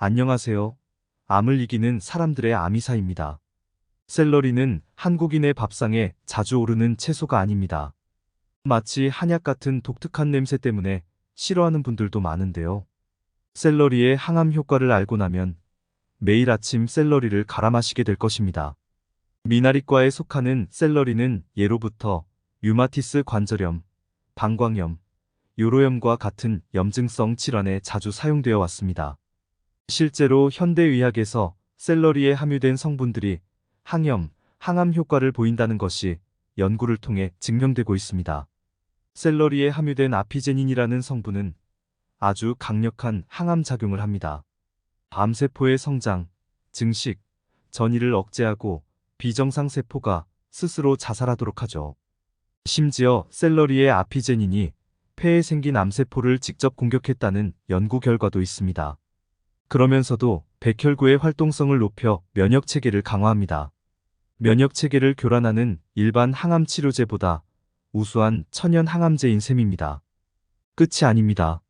안녕하세요. 암을 이기는 사람들의 아미사입니다. 샐러리는 한국인의 밥상에 자주 오르는 채소가 아닙니다. 마치 한약 같은 독특한 냄새 때문에 싫어하는 분들도 많은데요. 샐러리의 항암 효과를 알고 나면 매일 아침 샐러리를 갈아 마시게 될 것입니다. 미나리과에 속하는 샐러리는 예로부터 류마티스 관절염, 방광염, 요로염과 같은 염증성 질환에 자주 사용되어 왔습니다. 실제로 현대의학에서 샐러리에 함유된 성분들이 항염, 항암 효과를 보인다는 것이 연구를 통해 증명되고 있습니다. 샐러리에 함유된 아피제닌이라는 성분은 아주 강력한 항암 작용을 합니다. 암세포의 성장, 증식, 전이를 억제하고 비정상 세포가 스스로 자살하도록 하죠. 심지어 샐러리의 아피제닌이 폐에 생긴 암세포를 직접 공격했다는 연구 결과도 있습니다. 그러면서도 백혈구의 활동성을 높여 면역 체계를 강화합니다. 면역 체계를 교란하는 일반 항암 치료제보다 우수한 천연 항암제인 셈입니다. 끝이 아닙니다.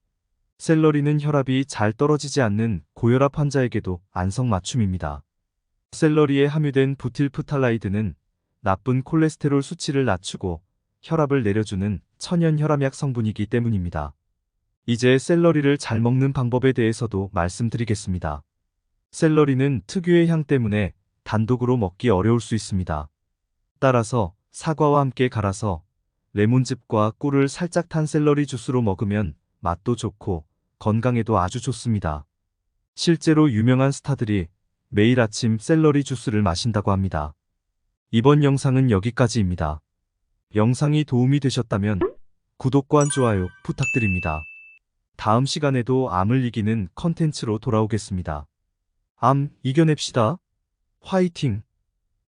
샐러리는 혈압이 잘 떨어지지 않는 고혈압 환자에게도 안성맞춤입니다. 샐러리에 함유된 부틸프탈라이드는 나쁜 콜레스테롤 수치를 낮추고 혈압을 내려주는 천연 혈압약 성분이기 때문입니다. 이제 샐러리를 잘 먹는 방법에 대해서도 말씀드리겠습니다. 샐러리는 특유의 향 때문에 단독으로 먹기 어려울 수 있습니다. 따라서 사과와 함께 갈아서 레몬즙과 꿀을 살짝 탄 샐러리 주스로 먹으면 맛도 좋고 건강에도 아주 좋습니다. 실제로 유명한 스타들이 매일 아침 샐러리 주스를 마신다고 합니다. 이번 영상은 여기까지입니다. 영상이 도움이 되셨다면 구독과 좋아요 부탁드립니다. 다음 시간에도 암을 이기는 컨텐츠로 돌아오겠습니다. 암 이겨냅시다. 화이팅!